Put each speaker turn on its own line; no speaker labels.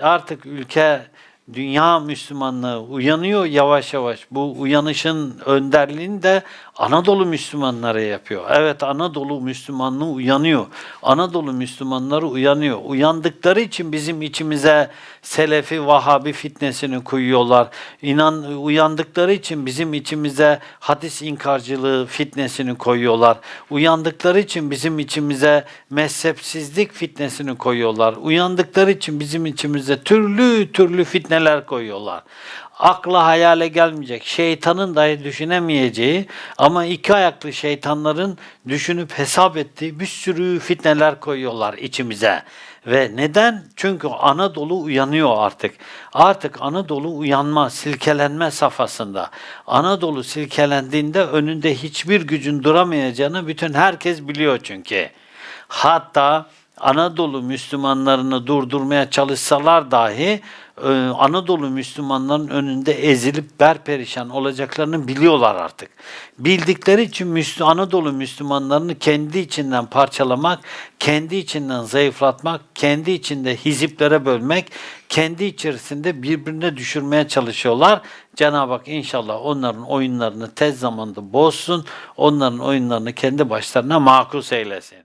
Artık ülke dünya Müslümanlığı uyanıyor yavaş yavaş. Bu uyanışın önderliğini de Anadolu Müslümanları yapıyor. Evet Anadolu Müslümanlığı uyanıyor. Anadolu Müslümanları uyanıyor. Uyandıkları için bizim içimize Selefi, Vahabi fitnesini koyuyorlar. İnan uyandıkları için bizim içimize hadis inkarcılığı fitnesini koyuyorlar. Uyandıkları için bizim içimize mezhepsizlik fitnesini koyuyorlar. Uyandıkları için bizim içimize türlü türlü fitneler koyuyorlar. Akla hayale gelmeyecek, şeytanın dahi düşünemeyeceği ama iki ayaklı şeytanların düşünüp hesap ettiği bir sürü fitneler koyuyorlar içimize. Ve neden? Çünkü Anadolu uyanıyor artık. Artık Anadolu uyanma, silkelenme safhasında. Anadolu silkelendiğinde önünde hiçbir gücün duramayacağını bütün herkes biliyor çünkü. Hatta Anadolu Müslümanlarını durdurmaya çalışsalar dahi e, Anadolu Müslümanların önünde ezilip berperişan olacaklarını biliyorlar artık. Bildikleri için Anadolu Müslümanlarını kendi içinden parçalamak, kendi içinden zayıflatmak, kendi içinde hiziplere bölmek, kendi içerisinde birbirine düşürmeye çalışıyorlar. Cenab-ı Hak inşallah onların oyunlarını tez zamanda bozsun, onların oyunlarını kendi başlarına makus eylesin.